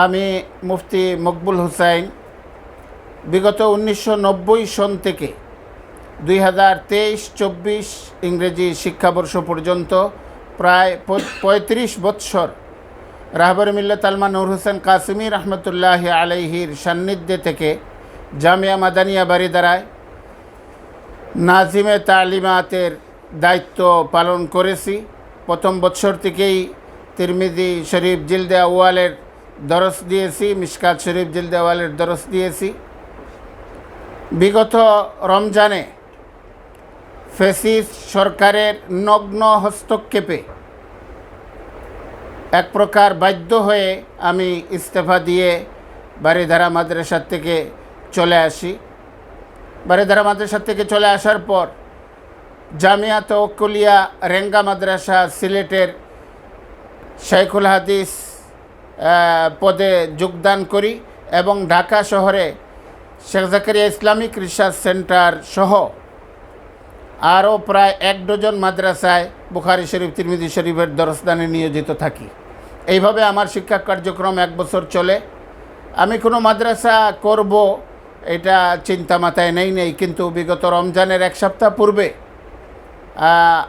আমি মুফতি মকবুল হুসাইন, বিগত উনিশশো নব্বই সন থেকে দুই হাজার তেইশ চব্বিশ ইংরেজি শিক্ষাবর্ষ পর্যন্ত প্রায় পঁয়ত্রিশ বৎসর রাহবর মিল্লত আলমা নুর হোসেন কাসিমি রহমতুল্লাহ আলাইহির সান্নিধ্যে থেকে জামিয়া মাদানিয়া বারিদারায় নাজিমে তালিমাতের দায়িত্ব পালন করেছি। প্রথম বৎসর থেকেই তিরমিজি শরীফ জিলদে আওয়ালের দরস দিয়েছি মিসকাত শরীফ জিলদে আওয়ালের দরস দিয়েছি। বিগত রমজানে ফেসিস সরকারের নগ্ন হস্তক্ষেপে এক প্রকার বাধ্য হয়ে আমি ইস্তফা দিয়ে বারিধারা মাদ্রাসার থেকে চলে আসি। বারিধারা মাদ্রাসার থেকে চলে আসার পর জামিয়া তওকুলিয়া রেঙ্গা মাদ্রাসা সিলেটের শেখুল হাদিস পদে যোগদান করি এবং ঢাকা শহরে Sheikh Zakaria Islamic research centre সহ আরও প্রায় এক ডজন মাদ্রাসায় বুখারি শরীফ, তিরমিজি শরীফের দরসদানে নিয়োজিত থাকি। এইভাবে আমার শিক্ষা কার্যক্রম এক বছর চলে। আমি কোনো মাদ্রাসা করব এটা চিন্তা মাথায় নেই নেই, কিন্তু বিগত রমজানের এক সপ্তাহ পূর্বে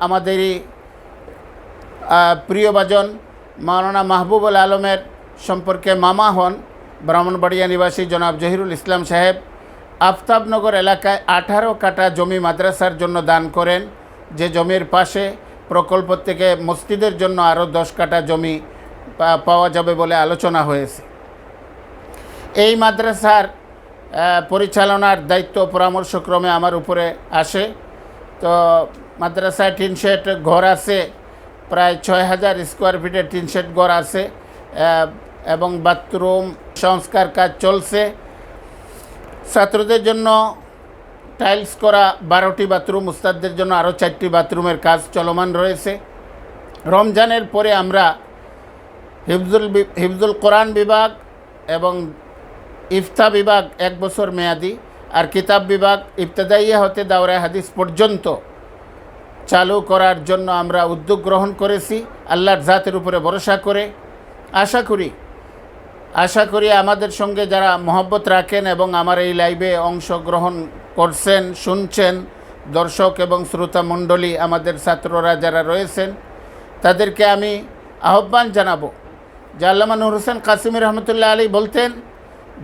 আমাদেরই প্রিয়ভাজন মাওলানা মাহবুবুল আলমের সম্পর্কে মামা হন ব্রাহ্মণবাড়িয়া নিবাসী জনাব জহিরুল ইসলাম সাহেব। আফতাবনগর এলাকায় আঠারো কাটা জমি মাদ্রাসার জন্য দান করেন। যে জমির পাশে প্রকল্প থেকে মসজিদের জন্য আরও দশ কাটা জমি পাওয়া যাবে বলে আলোচনা হয়েছে। এই মাদ্রাসার পরিচালনার দায়িত্ব পরামর্শক্রমে আমার উপরে আসে। তো মাদ্রাসায় টিন শেড ঘর আছে, প্রায় ছয় হাজার স্কোয়ার ফিটের টিন শেড ঘর আছে। এবং বাথরুম সংস্কার কাজ চলছে। ছাত্রদের জন্য টাইলস করা বারোটি বাথরুম, উস্তাদদের জন্য আরও চারটি বাথরুমের কাজ চলমান রয়েছে। রমজানের পরে আমরা হিফজুল হিফজুল কোরআন বিভাগ এবং ইফতা বিভাগ এক বছর মেয়াদি আর কিতাব বিভাগ ইফতেদাইয়া হতে দাওরায় হাদিস পর্যন্ত চালু করার জন্য আমরা উদ্যোগ গ্রহণ করেছি। আল্লাহর জাতের উপরে ভরসা করে আশা করি আশা করি আমাদের সঙ্গে যারা মহব্বত রাখেন এবং আমার এই লাইভে অংশগ্রহণ করছেন, শুনছেন, দর্শক এবং শ্রোতা মণ্ডলী, আমাদের ছাত্ররা যারা রয়েছেন, তাদেরকে আমি আহ্বান জানাব। যে আল্লামা নুর হোসেন কাসিম রহমতুল্লাহ আলী বলতেন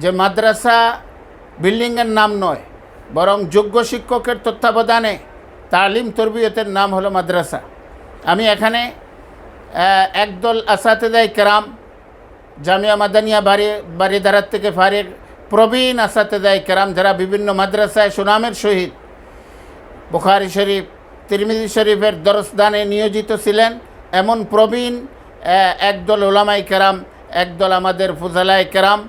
যে, মাদ্রাসা বিল্ডিংয়ের নাম নয়, বরং যোগ্য শিক্ষকের তত্ত্বাবধানে তালিম তরবিয়তের নাম হলো মাদ্রাসা। আমি এখানে একদল আসাতেদাই কেরাম জামিয়া মাদানিয়া বাড়ি বাড়িধারার থেকে ফারের প্রবীণ আসাতেদাই কেরাম, যারা বিভিন্ন মাদ্রাসায় সুনামের সহিত বুখারি শরীফ, তিরমিজি শরীফের দরসদানে নিয়োজিত ছিলেন। এমন প্রবীণ একদল ওলামাই কেরাম, একদল আমাদের ফুজালাই কেরাম,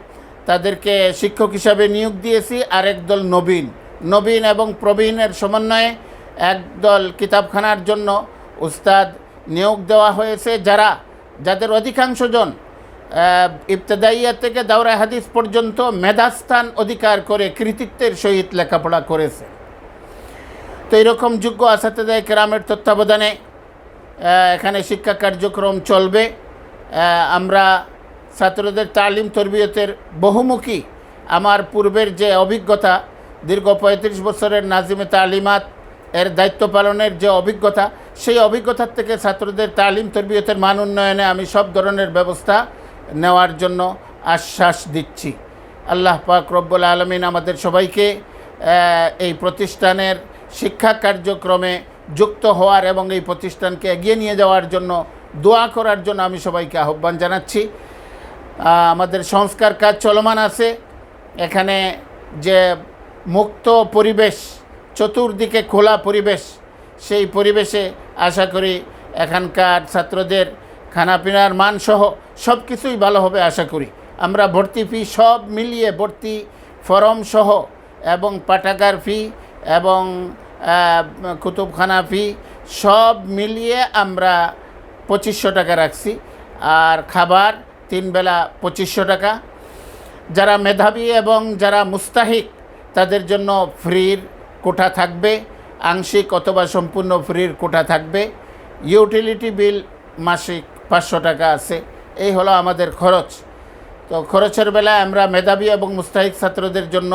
তাদেরকে শিক্ষক হিসাবে নিয়োগ দিয়েছি। আর একদল নবীন। নবীন এবং প্রবীণের সমন্বয়ে একদল কিতাবখানার জন্য উস্তাদ নিয়োগ দেওয়া হয়েছে। যারা, যাদের অধিকাংশজন ইবতদাইয়া থেকে দাওরা হাদিস পর্যন্ত মেধাস্থান অধিকার করে কৃতিত্বের সহিত লেখাপড়া করেছে। তো এরকম যোগ্য আসাতেদায় কেরামের তত্ত্বাবধানে এখানে শিক্ষা কার্যক্রম চলবে। আমরা ছাত্রদের তালিম তরবিয়তের বহুমুখী। আমার পূর্বের যে অভিজ্ঞতা, দীর্ঘ পঁয়ত্রিশ বছরের নাজিমে তালিমাত, এর দায়িত্ব পালনের যে অভিজ্ঞতা, সেই অভিজ্ঞতার থেকে ছাত্রদের তালিম তরবিয়তের মান উন্নয়নে আমি সব ধরনের ব্যবস্থা নেওয়ার জন্য আশ্বাস দিচ্ছি। আল্লাহ পাক রব্বুল আলমিন আমাদের সবাইকে এই প্রতিষ্ঠানের শিক্ষা কার্যক্রমে যুক্ত হওয়ার এবং এই প্রতিষ্ঠানকে এগিয়ে নিয়ে যাওয়ার জন্য দোয়া করার জন্য আমি সবাইকে আহ্বান জানাচ্ছি। আমাদের সংস্কার কাজ চলমান আছে। এখানে যে মুক্ত পরিবেশ, চতুর্দিকে খোলা পরিবেশ, সেই পরিবেশে আশা করি এখানকার ছাত্রদের খানাপিনার মানসহ সব কিছুই ভালো হবে আশা করি। আমরা ভর্তি ফি সব মিলিয়ে ভর্তি ফরম সহ এবং পাঠাগার ফি এবং কুতুবখানা ফি সব মিলিয়ে আমরা পঁচিশশো টাকা রাখছি। আর খাবার তিন বেলা পঁচিশশো টাকা। যারা মেধাবী এবং যারা মুস্তাহিক, তাদের জন্য ফ্রির কোঠা থাকবে। আংশিক অথবা সম্পূর্ণ ফ্রির কোঠা থাকবে। ইউটিলিটি বিল মাসিক পাঁচশো টাকা আছে। এই হলো আমাদের খরচ। তো খরচের বেলায় আমরা মেধাবী এবং মুস্তাহিক ছাত্রদের জন্য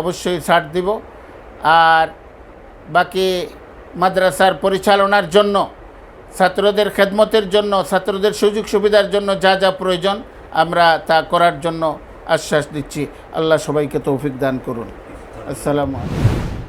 অবশ্যই ছাড় দিব। আর বাকি মাদ্রাসার পরিচালনার জন্য, ছাত্রদের খেদমতের জন্য, ছাত্রদের সুযোগ সুবিধার জন্য যা যা প্রয়োজন, আমরা তা করার জন্য আশ্বাস দিচ্ছি। আল্লাহ সবাইকে তৌফিক দান করুন। আসসালামু আলাইকুম।